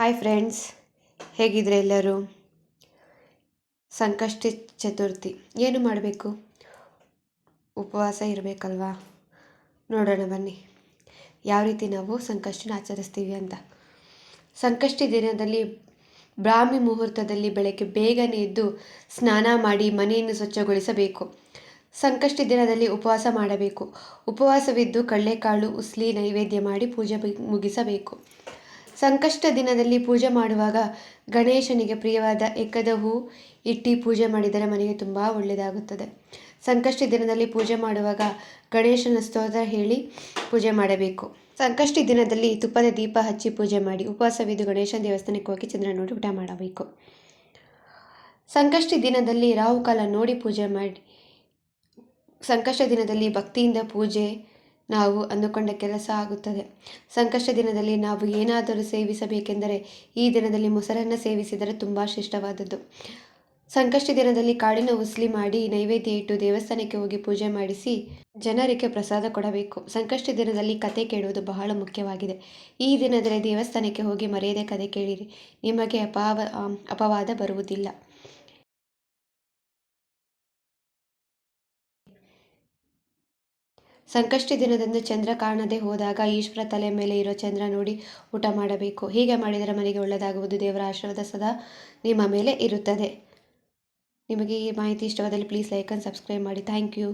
Hi friends ಹೇಗಿದ್ರೆ ಎಲ್ಲರೂ? ಸಂಕಷ್ಟಿ ಚತುರ್ಥಿ, ಏನು ಮಾಡಬೇಕು? ಉಪವಾಸ ಇರಬೇಕಲ್ವಾ? ನೋಡೋಣ ಬನ್ನಿ. ಯಾವ ರೀತಿ ನಾವು ಸಂಕಷ್ಟನ ಆಚರಿಸ್ತೀವಿ ಅಂತ. ಸಂಕಷ್ಟಿ ದಿನದಲ್ಲಿ ಬ್ರಾಹ್ಮಿ ಮುಹೂರ್ತದಲ್ಲಿ ಬೆಳಗ್ಗೆ ಬೇಗನೆ ಎದ್ದು ಸ್ನಾನ ಮಾಡಿ ಮನೆಯನ್ನು ಸ್ವಚ್ಛಗೊಳಿಸಬೇಕು. ಸಂಕಷ್ಟಿ ದಿನದಲ್ಲಿ ಉಪವಾಸ ಮಾಡಬೇಕು. ಉಪವಾಸವಿದ್ದು ಕಡಲೆಕಾಳು ಉಸ್ಲಿ ನೈವೇದ್ಯ ಮಾಡಿ ಪೂಜೆ ಮುಗಿಸಬೇಕು ಸಂಕಷ್ಟ ದಿನದಲ್ಲಿ ಪೂಜೆ ಮಾಡುವಾಗ ಗಣೇಶನಿಗೆ ಪ್ರಿಯವಾದ ಎಕ್ಕದ ಹೂ ಇಟ್ಟು ಪೂಜೆ ಮಾಡಿದರೆ ಮನೆಗೆ ತುಂಬ ಒಳ್ಳೆಯದಾಗುತ್ತದೆ. ಸಂಕಷ್ಟಿ ದಿನದಲ್ಲಿ ಪೂಜೆ ಮಾಡುವಾಗ ಗಣೇಶನ ಸ್ತೋತ್ರ ಹೇಳಿ ಪೂಜೆ ಮಾಡಬೇಕು. ಸಂಕಷ್ಟಿ ದಿನದಲ್ಲಿ ತುಪ್ಪದ ದೀಪ ಹಚ್ಚಿ ಪೂಜೆ ಮಾಡಿ ಉಪವಾಸವಿದ್ದು ಗಣೇಶನ ದೇವಸ್ಥಾನಕ್ಕೆ ಹೋಗಿ ಚಂದ್ರ ನೋಡಿ ಊಟ ಮಾಡಬೇಕು. ಸಂಕಷ್ಟಿ ದಿನದಲ್ಲಿ ರಾಹುಕಾಲ ನೋಡಿ ಪೂಜೆ ಮಾಡಿ, ಸಂಕಷ್ಟ ದಿನದಲ್ಲಿ ಭಕ್ತಿಯಿಂದ ಪೂಜೆ ನಾವು ಅಂದುಕೊಂಡ ಕೆಲಸ ಆಗುತ್ತದೆ. ಸಂಕಷ್ಟ ದಿನದಲ್ಲಿ ನಾವು ಏನಾದರೂ ಸೇವಿಸಬೇಕೆಂದರೆ ಈ ದಿನದಲ್ಲಿ ಮೊಸರನ್ನು ಸೇವಿಸಿದರೆ ತುಂಬ ಶಿಷ್ಟವಾದದ್ದು ಸಂಕಷ್ಟ ದಿನದಲ್ಲಿ ಕಾಡಿನ ಉಸ್ಲಿ ಮಾಡಿ ನೈವೇದ್ಯ ಇಟ್ಟು ದೇವಸ್ಥಾನಕ್ಕೆ ಹೋಗಿ ಪೂಜೆ ಮಾಡಿಸಿ ಜನರಿಗೆ ಪ್ರಸಾದ ಕೊಡಬೇಕು. ಸಂಕಷ್ಟ ದಿನದಲ್ಲಿ ಕತೆ ಕೇಳುವುದು ಬಹಳ ಮುಖ್ಯವಾಗಿದೆ. ಈ ದಿನದಲ್ಲಿ ದೇವಸ್ಥಾನಕ್ಕೆ ಹೋಗಿ ಮರೆಯದೆ ಕತೆ ಕೇಳಿರಿ. ನಿಮಗೆ ಅಪಾವ ಅಪವಾದ ಬರುವುದಿಲ್ಲ. ಸಂಕಷ್ಟಿ ದಿನದಂದು ಚಂದ್ರ ಕಾಣದೆ ಹೋದಾಗ ಈಶ್ವರ ತಲೆ ಮೇಲೆ ಇರೋ ಚಂದ್ರ ನೋಡಿ ಊಟ ಮಾಡಬೇಕು. ಹೀಗೆ ಮಾಡಿದರೆ ಮನೆಗೆ ಒಳ್ಳೆಯದಾಗುವುದು ದೇವರ ಆಶೀರ್ವಾದ ಸದಾ ನಿಮ್ಮ ಮೇಲೆ ಇರುತ್ತದೆ. ನಿಮಗೆ ಈ ಮಾಹಿತಿ ಇಷ್ಟವಾದಲ್ಲಿ ಪ್ಲೀಸ್ ಲೈಕ್ ಆ್ಯಂಡ್ ಸಬ್ಸ್ಕ್ರೈಬ್ ಮಾಡಿ. Thank you